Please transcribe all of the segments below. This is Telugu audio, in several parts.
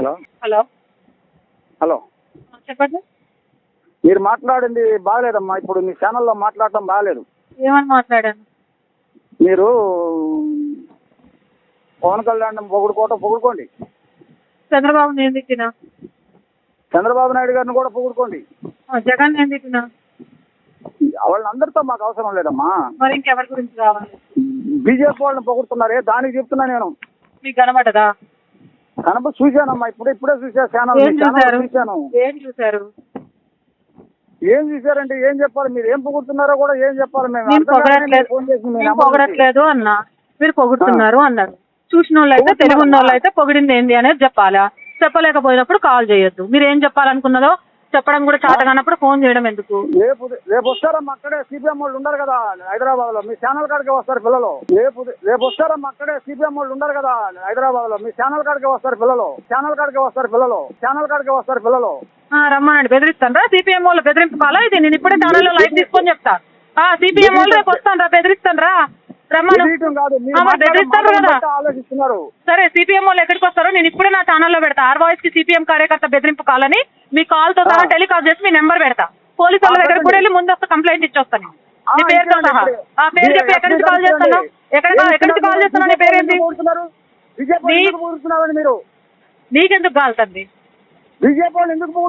హలో. హలో. హలో. చెప్పండి. మీరు మాట్లాడింది బాగలేదమ్మా. ఇప్పుడు మీ ఛానల్లో మాట్లాడటం బాగలేదు. ఏమని మాట్లాడాను? మీరు పవన్ కళ్యాణ్ పొగుడుకోవటం పొగుడుకోండి. చంద్రబాబు నేను తిట్టినా? చంద్రబాబు నాయుడు గారిని కూడా పొగుడుకోండి. జగన్ నేను తిట్టినా? వాళ్ళందరితో మాకు అవసరం లేదమ్మా. మరి ఇంకెవరి గురించి కావాలి బీజేపీ వాళ్ళని పొగుడుతున్నారే? దానికి చెప్తున్నా నేను. మీకు కనబడదా? కనప చూశానమ్మా ఇప్పుడు ఇప్పుడే చూసా ఛానల్ ఏం చూసారు చూశాను. ఏం చూసారు ఏం చూశారంటే ఏం చెప్పాలి? మీరు ఏం పొగుడుతున్నారో కూడా ఏం చెప్పాలి మేము? పొగడట్లేదు. అన్నా మీరు పొగుడుతున్నారు అన్నారు చూసిన వాళ్ళు అయితే తెలుగు ఉన్న వాళ్ళు అయితే పొగిడింది ఏంది అనేది చెప్పాలా? చెప్పలేకపోయినప్పుడు కాల్ చేయొద్దు. మీరు ఏం చెప్పాలనుకున్నదో చెప్పడం కూడా చేత కానప్పుడు ఫోన్ చేయడం ఎందుకు? రేపు రేపు వస్తారమ్మా అక్కడే సిపిఎం వాళ్ళు ఉండరు కదా హైదరాబాద్లో మీ ఛానల్ కాడికి వస్తారు పిల్లలు. రేపు రేపు వస్తారమ్మా అక్కడే సిపిఎం వాళ్ళు ఉండరు కదా హైదరాబాద్లో మీ ఛానల్ కాడికి వస్తారు పిల్లలు. ఛానల్ కాడికి వస్తారు పిల్లలు. ఛానల్ కాడికి వస్తారు పిల్లలు. రమ్మనండి. బెదిరిస్తాను సిపిఎం వాళ్ళు బెదిరింపు కాలా? ఇది నేను ఇప్పుడే ఛానల్లో లైవ్ తీసుకొని చెప్తా. ఆ సిపిఎం వాళ్ళు రేపు వస్తాను రా. బెదిరిస్తాను రా. బెదిరిస్తారు కదా. సరే సిపిఎం వాళ్ళు ఎక్కడికి వస్తారో నేను ఇప్పుడే నా ఛానల్లో పెడతా. ఆర్ వాయిస్కి సిపిఎం కార్యకర్త బెదిరింపు కాలని మీ కాల్తో సహా. టెలికాల్ చేసి మీ నెంబర్ పెడతా. పోలీసు వాళ్ళ దగ్గర. కూడా వెళ్ళి ముందు వస్తే కంప్లైంట్ ఇచ్చొస్తాను నీ పేరుతో సహా? ఆ పేరు చెప్పి ఎక్కడి నుంచి కాల్ చేస్తున్నావు ఎక్కడ ఎక్కడి నుంచి కాల్ చేస్తున్నావు నీ పేరేంటి? నీకెందుకు కాలుతుంది బీజేపీ వాళ్ళు ఎందుకు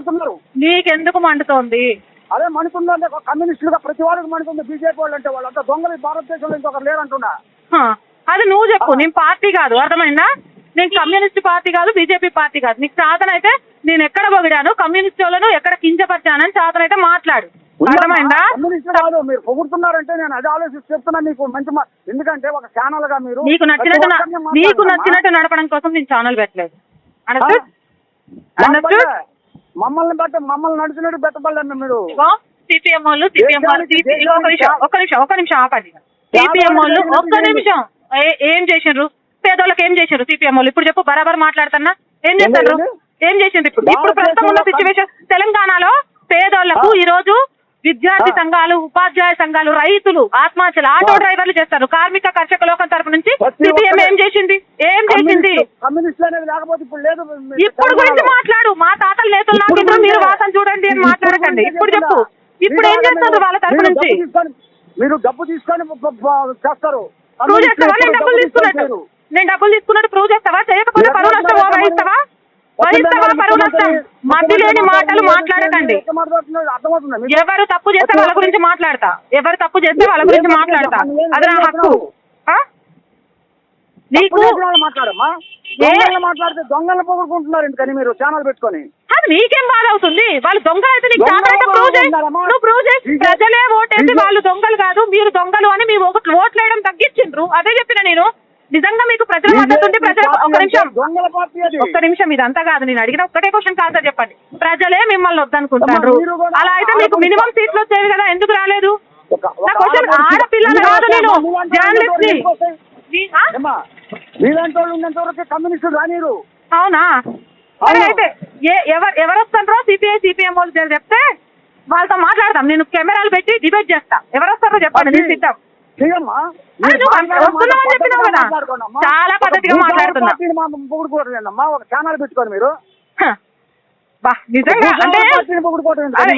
నీకెందుకు మండుతోంది? అదే మణికుందంటే కమ్యూనిస్టులుగా ప్రతి వారికి మణికుంది బీజేపీ వాళ్ళు అంటే వాళ్ళంతా దొంగలు ఈ భారతదేశంలో ఇంకొకరు లేరంటున్నా. అది నువ్వు చెప్పు నేను పార్టీ కాదు అర్థమైందా? నేను కమ్యూనిస్ట్ పార్టీ కాదు బీజేపీ పార్టీ కాదు. నీకు చాతనైతే నేను ఎక్కడ పొగిడాను? కమ్యూనిస్ట్ వాళ్ళను ఎక్కడ కించపరిచానని చాతనైతే మాట్లాడు. అర్థమైందా? కాదు మీరు పొగుడుతున్నారంటే నేను అదే ఆలోచిస్తూ చెప్తున్నా మీకు మంచి ఎందుకంటే ఒక ఛానల్గా మీరు నీకు నచ్చినట్టు నీకు. నచ్చినట్టు నడపడం కోసం నేను ఛానల్ పెట్టలేదు. ఆ? మమ్మల్ని బట్టి మమ్మల్ని నడిచినట్టు పెట్టబడలేము మీరు. సిపిఎం వాళ్ళు సిపిఎం వాళ్ళు ఒక నిమిషం ఒక్క నిమిషం ఒక్క నిమిషం ఆపండి. సిపిఎం వాళ్ళు ఒక్క నిమిషం. ఏ- ఏం చేసిండ్రు పేదోళ్ళకి ఏం చేసిండ్రు సిపిఎం వాళ్ళు? ఇప్పుడు చెప్పు బరాబర్ మాట్లాడుతున్నా. ఏం చేస్తారు? ఏం చేసిండ్రు ఇప్పుడు? ఇప్పుడు ప్రస్తుతం ఉన్న సిచ్యువేషన్ తెలంగాణలో పేదోళ్ళకు. ఈ రోజు విద్యార్థి. సంఘాలు ఉపాధ్యాయ సంఘాలు రైతులు ఆత్మహత్యలు ఆటో. డ్రైవర్లు చేస్తారు. కార్మిక కర్షక లోకం తరపు నుంచి సిపిఎం ఏం చేసింది? ఏం చేసింది? ఇప్పుడు గురించి. మాట్లాడు? మా తాతలు నేతలు నాకిండ్రు మీరు. వాసన చూడండి అని మాట్లాడకండి. ఇప్పుడు చెప్పు. ఇప్పుడు ఏం చేస్తారు వాళ్ళ తరపు నుంచి? మీరు డబ్బు తీసుకొని చేస్తారు. ప్రూవ్ చేస్తావా? నేను డబ్బులు డబ్బు తీసుకొని తీసుకున్నట్టు. నేను డబ్బులు తీసుకున్నట్టు ప్రూవ్ చేస్తావా? చేయకపోతే పరువు నష్టం ఎట్లా పరువు నష్టం. మధ్య లేని మాటలు మాట్లాడకండి? ఎవరు తప్పు చేస్తే వాళ్ళ గురించి మాట్లాడతా. ఎవరు తప్పు చేస్తే వాళ్ళ గురించి మాట్లాడతా? అది నా హక్కు? నీకు మాట్లాడితే పొగుడుకుంటున్నారు ఎందుకని మీరు ఛానల్ పెట్టుకొని. అది నీకేం బాధ అవుతుంది? వాళ్ళు దొంగ అయితే నీకు దొంగలు అయితే ప్రూవ్. నువ్వు ప్రూవ్ బీజే- ప్రజలే ఓటేసి వాళ్ళు దొంగలు కాదు. మీరు దొంగలు అని మీ ఓట్లు ఓట్లేయడం తగ్గించిండ్రు. అదే చెప్పిన నేను. నిజంగా మీకు ప్రజల మద్దతు ప్రజల పార్టీ ఒక్క నిమిషం ఒక్క నిమిషం ఇదంతా కాదు నేను అడిగిన ఒక్కటే క్వశ్చన్ కాదు చెప్పండి. ప్రజలే మిమ్మల్ని వద్దనుకుంటారు. కూడా అలా అయితే మీకు మినిమం సీట్లు వచ్చేవి కదా ఎందుకు రాలేదు? ఒక- నా ఒక క్వశ్చన్ ఆడపిల్ల- ఆడపిల్లని కాదు నేను జర్నలిస్ట్ని వాళ్ళు ఎందుకు వస్తాయి? మీ- ఆ? ఏమ్మా, మీలాంటి వాళ్ళు ఉన్నంత వరకు కమ్యూనిస్టులు రానిరు అవునా. అయితే ఎవరు ఎవరు వస్తారో సిపిఐ సిపిఎం వాళ్ళు చెప్తే వాళ్ళతో మాట్లాడదాం. నేను కెమెరాలు పెట్టి డిబేట్ చేస్తా. ఎవరు వస్తారో చెప్పండి నేను సిద్ధం. చాలా పద్ధతిగా మాట్లాడుతున్నా. ఒక ఛానల్ పెట్టుకోండి మీరు. నిజంగా అంటే?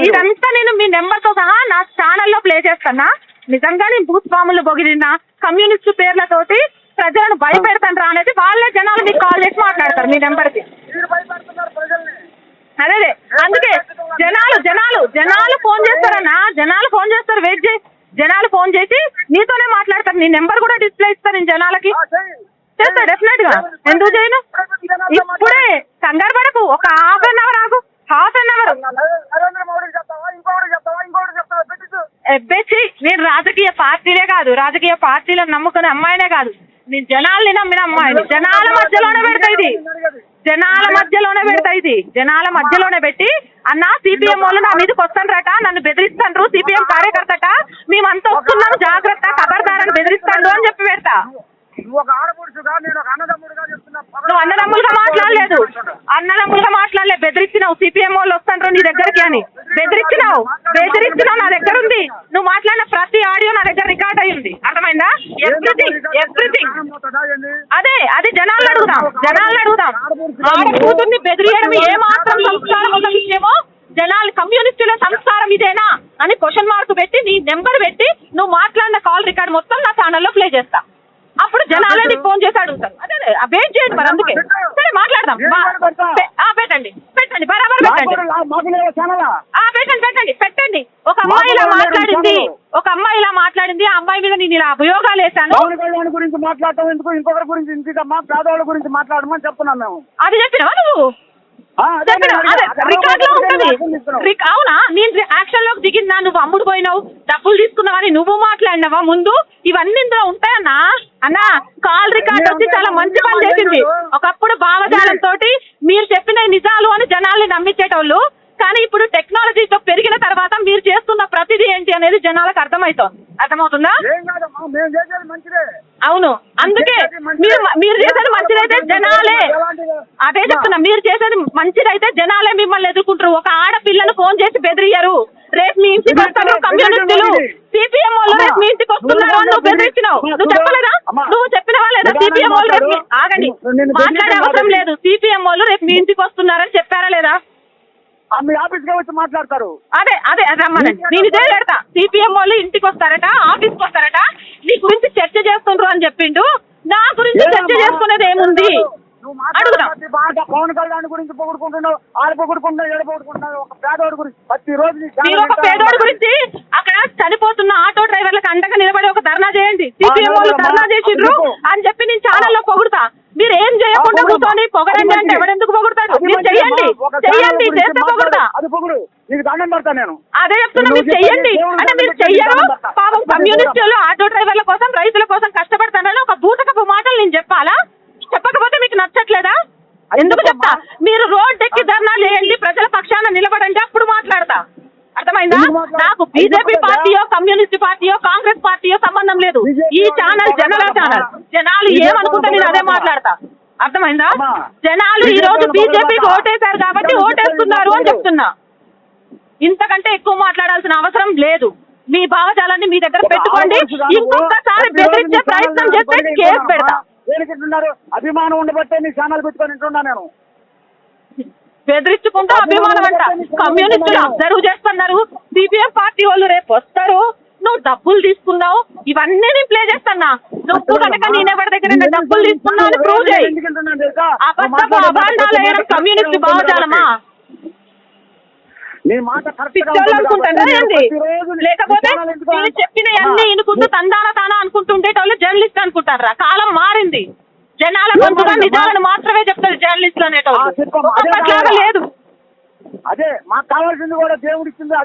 ఇదంతా నేను మీ నెంబర్తో సహా నా ఛానల్లో ప్లే చేస్తున్నా. నిజంగా నేను భూస్వాములు బొగిరిన కమ్యూనిస్ట్ పేర్లతోటి ప్రజలను భయపెడతాను అనేది వాళ్ళే జనాలు మీకు కాల్ చేసి మాట్లాడతారు మీ నెంబర్కి అదే అదే. అందుకే జనాలు జనాలు జనాలు ఫోన్ చేస్తారన్నా జనాలు ఫోన్ చేస్తారు వెయిట్ చేయి. జనాలు ఫోన్ చేసి నీతోనే మాట్లాడతారు. నీ నెంబర్ కూడా డిస్ప్లే ఇస్తాను నేను జనాలకి. చేస్తా డెఫినెట్గా. ఎందుకు చేయను? ఇప్పుడే కంగారు పడకు. ఒక హాఫ్ అన్ అవర్ ఆగు. Half an hour. ఎబ్బెచ్చి నేను రాజకీయ పార్టీలే కాదు. రాజకీయ పార్టీలను నమ్ముకునే అమ్మాయినే కాదు. నేను జనాల్ని నమ్మిన అమ్మాయిని. జనాల మధ్యలోనే పెడతా ఇది. జనాల మధ్యలోనే పెడతా ఇది. జనాల మధ్యలోనే పెట్టి అన్న సిపిఎం వాళ్ళు నా మీదకి వస్తానరట నన్ను బెదిరిస్తాండ్రు సిపిఎం కార్యకర్తట. మేమంతా వస్తున్నాం జాగ్రత్త బెదిరిస్తాండు అని చెప్పి పెడతా. నువ్వు ఒక ఆడపడుచుగా నేను ఒక అన్నదమ్ముడుగా చెప్తున్నా. నువ్వు అన్నదమ్ములుగా మాట్లాడలేదు. అన్నదమ్ములుగా మాట్లాడలేదు. బెదిరించినావు సిపిఎం వాళ్ళు వస్తాండ్రు నీ దగ్గరికి అని. బెదిరించినావు బెదిరించినావు నా దగ్గర ఉంది. నువ్వు మాట్లాడిన ప్రతి ఆడియో నా దగ్గర రికార్డ్ అయి ఉంది. అర్థమైందా? Everything everything. అదే అది జనాలను అడుగుదాం. జనాలను అడుగుదాం. ఆడ కూతుర్ని బెదిరియడం ఏ మాత్రం సంస్కారం విషయమో జనాలు కమ్యూనిస్టుల సంస్కారం ఇదేనా అని క్వశ్చన్ మార్క్ పెట్టి నీ నెంబర్ పెట్టి నువ్వు మాట్లాడిన కాల్ రికార్డ్ మొత్తం నా ఛానల్లో ప్లే చేస్తా. అప్పుడు జనాలే నీకు ఫోన్ చేసి అడుగుతారు అదే వెయిట్ చేయండి మరి అందుకే. సరే మాట్లాడదాం. పెట్టండి. పెట్టండి బరాబర్ పెట్టండి. పెట్టండి పెట్టండి పెట్టండి. ఒక అమ్మాయి ఇలా మాట్లాడింది. ఒక అమ్మాయి ఇలా మాట్లాడింది. ఆ అమ్మాయి మీద నేను ఇలా అభియోగాలు కళ్యాణ్ గురించి మాట్లాడటం ఎందుకు? ఇంకొకరి గురించి ఇంటికమ్మా పేదవాళ్ళ గురించి మాట్లాడమని చెప్తున్నాం మేము. అది చెప్పినవా నువ్వు? అవునా? నేను యాక్షన్లోకి దిగిందా? నువ్వు అమ్ముడు పోయినావు డబ్బులు తీసుకున్నావని నువ్వు మాట్లాడినావా ముందు? ఇవన్నీ ఇందులో ఉంటాయన్నా? అన్నా కాల్ రికార్డ్ వచ్చి చాలా మంచి పని చేసింది. ఒకప్పుడు భావజాలంతో మీరు చెప్పిన నిజాలు అని జనాల్ని నమ్మించేటోళ్ళు కానీ ఇప్పుడు టెక్నాలజీతో పెరిగిన తర్వాత మీరు చేస్తున్న ప్రతిదీ ఏంటి అనేది జనాలకు అర్థమవుతోంది? అర్థమవుతుందా అవును. అందుకే మీరు మీరు చేసేది మంచిదైతే జనాలే అదే చెప్తున్నా మీరు చేసేది మంచిదైతే జనాలే మిమ్మల్ని ఎదుర్కొంటారు. ఒక ఆడపిల్లను ఫోన్ చేసి బెదిరియ్యరు రేపు మీ ఇంటికి వస్తారు కమ్యూనిస్టులు. సిపిఎం వాళ్ళు రేపు మీ ఇంటికి వస్తున్నారు అని నువ్వు బెదిరించినావు. నువ్వు చెప్పలేదా? నువ్వు చెప్పినవా లేదా? సిపిఎం వాళ్ళు రేపు ఆగండి. మాట్లాడే అవసరం లేదు. సిపిఎం వాళ్ళు రేపు మీ ఇంటికి వస్తున్నారని చెప్పారా లేదా? మీ ఆఫీస్కి వచ్చి మాట్లాడతారు? అదే అదే రమ్మనండి. నేను ఇదే పెడతా. సిపిఎం వాళ్ళు ఇంటికి వస్తారట ఆఫీస్కి వస్తారట. నీ గురించి చర్చ చేస్తుండ్రు అని చెప్పిండు. నా గురించి చర్చ చేసుకునేది ఏముంది? పవన్ కళ్యాణ్ గురించి పొగుడుకుంటున్నావు ఆడ పొగుడుకుంటున్నావు ఎడ పొగుడుకుంటున్నావు ఒక పేదవాడి గురించి. ప్రతి రోజు నీ ఛానల్ మీరు ఒక పేదోడి. గురించి అక్కడ చనిపోతున్న ఆటో డ్రైవర్లకు అండగా నిలబడి ఒక ధర్నా చేయండి. సిపిఎం వాళ్ళు ధర్నా చేసిండ్రు అని చెప్పి నేను ఛానల్లో పొగుడుతా. మీరు ఏం చేయకుండా. కూర్చొని పొగడండి అంటే ఎవడెందుకు మంచిదమ్మా. చెయ్యండి. చెయ్యండి. చేస్తే అది పొగుడు. నీకు దండం పెడతా నేను. అదే చెప్తున్నా మీరు చెయ్యండి. అంటే మీరు చెయ్యరు. పాపం కమ్యూనిస్టులు ఆటో డ్రైవర్ల కోసం రైతుల కోసం కష్టపడతానని ఒక భూతకపు మాటలు నేను చెప్పాలా? చెప్పకపోతే మీకు నచ్చట్లేదా? ఎందుకు చెప్తా? మీరు రోడ్ ఎక్కి ధర్నా చేయండి ప్రజల పక్షాన నిలబడండి అప్పుడు మాట్లాడతా. అర్థమైందా? నాకు బీజేపీ పార్టీయో కమ్యూనిస్ట్ పార్టీయో కాంగ్రెస్ పార్టీయో సంబంధం లేదు. ఈ ఛానల్ జనరల్. ఛానల్. జనాలు ఏమనుకుంటే నేను అదే మాట్లాడతా. అర్థమైందా. జనాలు ఈ బీజేపీ రోజు బీజేపీకి మాట్లాడతా. ఓటేశారు కాబట్టి బీజేపీ ఓటేస్తున్నారు అని చెప్తున్నా ఇంతకంటే ఎక్కువ మాట్లాడాల్సిన అవసరం లేదు మీ భావజాలాన్ని మీ దగ్గర పెట్టుకోండి. ఇంకొకసారి బెదిరించే ప్రయత్నం చేస్తే కేసు. పెడతా అభిమానం ఉండబట్టే నీ ఛానల్ పెట్టుకొని నేను బెదిరించుకుంటూ అభిమానం అంట కమ్యూనిస్టులు అబ్జర్వ్ చేస్తున్నారు సిపిఎం పార్టీ వాళ్ళు రేపు వస్తారు నువ్వు డబ్బులు తీసుకున్నావు? ఇవన్నీ నేను ప్లే చేస్తున్నా నువ్వు కనుక నేనెవరి దగ్గర నేను డబ్బులు తీసుకున్నావు అని ప్రూవ్ చేయి? అబద్ధపు అభాండాలు వేయడం కమ్యూనిస్ట్ భావజాలమా లేకపోతే నేను చెప్పిన అన్ని ఇనుకుంటూ తందాన తానా అనుకుంటుండేటోళ్ళు జర్నలిస్ట్ అనుకుంటారా? కాలం మారింది. జనాల గొంతుగా నిజాలను మాత్రమే చెప్తారు జర్నలిస్టులు ఆ, అనేటోళ్ళు? లేదు. అదే మాకు కావాల్సింది కూడా దేవుడు ఇచ్చింది